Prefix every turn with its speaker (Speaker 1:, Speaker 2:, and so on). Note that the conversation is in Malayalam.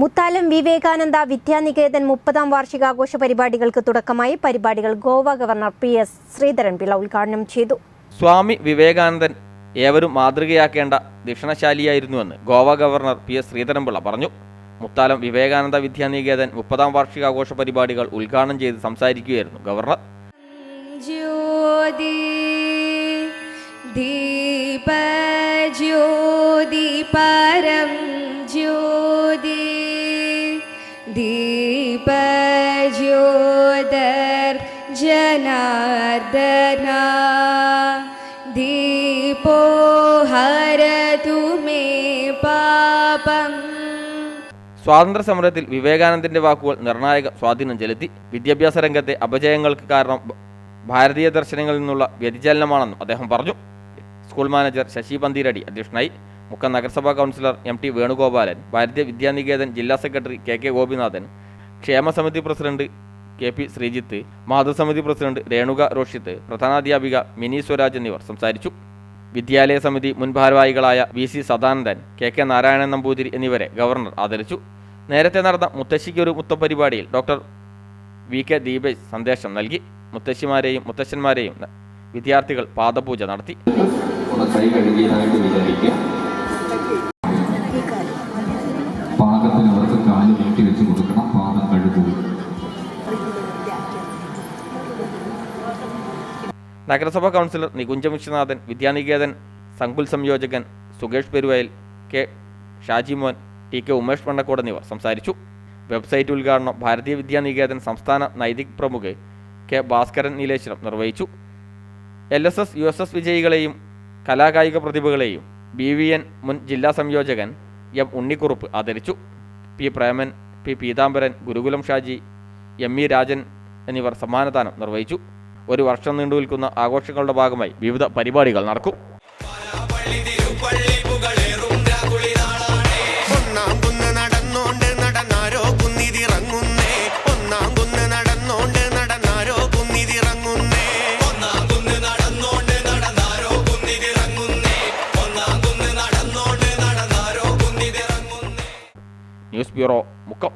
Speaker 1: മുത്താലം വിവേകാനന്ദ വിദ്യാനികേതൻ മുപ്പതാം വാർഷികാഘോഷ പരിപാടികൾക്ക് തുടക്കമായി. പരിപാടികൾ Goa governor P S Sreedharan Pillai ഉദ്ഘാടനം ചെയ്തു.
Speaker 2: സ്വാമി വിവേകാനന്ദൻ ഏവരും മാതൃകയാക്കേണ്ട ദക്ഷിണശാലിയായിരുന്നുവെന്ന് Goa governor P S Sreedharanpillai പറഞ്ഞു. മുത്താലം വിവേകാനന്ദ വിദ്യാനികേതൻ മുപ്പതാം വാർഷികാഘോഷ പരിപാടികൾ ഉദ്ഘാടനം ചെയ്ത് സംസാരിക്കുകയായിരുന്നു ഗവർണർ.
Speaker 3: ജ്യോതി ദീപ ജ്യോതി പര दीप ज्योतिर्जनार्दना दीपो हरतु मे पापम्
Speaker 2: സ്വാതന്ത്ര്യ സമരത്തിൽ വിവേകാനന്ദന്റെ വാക്കുകൾ നിർണായക സ്വാധീനം ചെലുത്തി വിദ്യാഭ്യാസ രംഗത്തെ അപജയങ്ങൾക്ക് കാരണം ഭ- ഭാരതീയ ദർശനങ്ങളിൽ നിന്നുള്ള വ്യതിചലനമാണെന്നും അദ്ദേഹം പറഞ്ഞു സ്കൂൾ മാനേജർ ശശി പന്തീരടി അധ്യക്ഷനായി മുക്കം നഗരസഭാ councillor M T Venugopalan Bharatiya Vidya Niketan ജില്ലാ സെക്രട്ടറി കെ കെ ഗോപിനാഥൻ ക്ഷേമസമിതി പ്രസിഡന്റ് കെ പി ശ്രീജിത്ത് മാതൃസമിതി പ്രസിഡന്റ് രേണുക റോഷിത്ത് പ്രധാനാധ്യാപിക മിനി സ്വരാജ് എന്നിവർ സംസാരിച്ചു. വിദ്യാലയ സമിതി മുൻ ഭാരവാഹികളായ V C Sadanandan K K Narayanan Namboothiri എന്നിവരെ ഗവർണർ ആദരിച്ചു. നേരത്തെ നടന്ന മുത്തശ്ശിക്കൊരു മുത്ത പരിപാടിയിൽ ഡോക്ടർ വി കെ ദീപേഷ് സന്ദേശം നൽകി. മുത്തശ്ശിമാരെയും മുത്തശ്ശന്മാരെയും വിദ്യാർത്ഥികൾ പാദപൂജ നടത്തി.
Speaker 4: കൈ കഴുകിയതായിട്ട് വിചാരിക്കുക
Speaker 2: നഗരസഭാ കൗൺസിലർ നികുഞ്ച വിശ്വനാഥൻ വിദ്യാനികേതൻ സംകുൽ സംയോജകൻ സുഗേഷ് Peruvayal K Shajimon T K Umesh Pandakkode എന്നിവർ സംസാരിച്ചു. വെബ്സൈറ്റ് ഉദ്ഘാടനം ഭാരതീയ വിദ്യാനികേതൻ സംസ്ഥാന നൈതിക് പ്രമുഖ് കെ ഭാസ്കരൻ നീലേശ്വരം നിർവഹിച്ചു. L S S U S S വിജയികളെയും കലാകായിക പ്രതിഭകളെയും ബി വി എൻ മുൻ ജില്ലാ സംയോജകൻ എം ഉണ്ണിക്കുറുപ്പ് ആദരിച്ചു. P Preman P Peethambaran Gurukulam Shaji M E Rajan എന്നിവർ സമ്മാനദാനം നിർവഹിച്ചു. ഒരു വർഷം നീണ്ടു നിൽക്കുന്ന ആഘോഷങ്ങളുടെ ഭാഗമായി വിവിധ പരിപാടികൾ നടക്കും. News bureau Mukkam.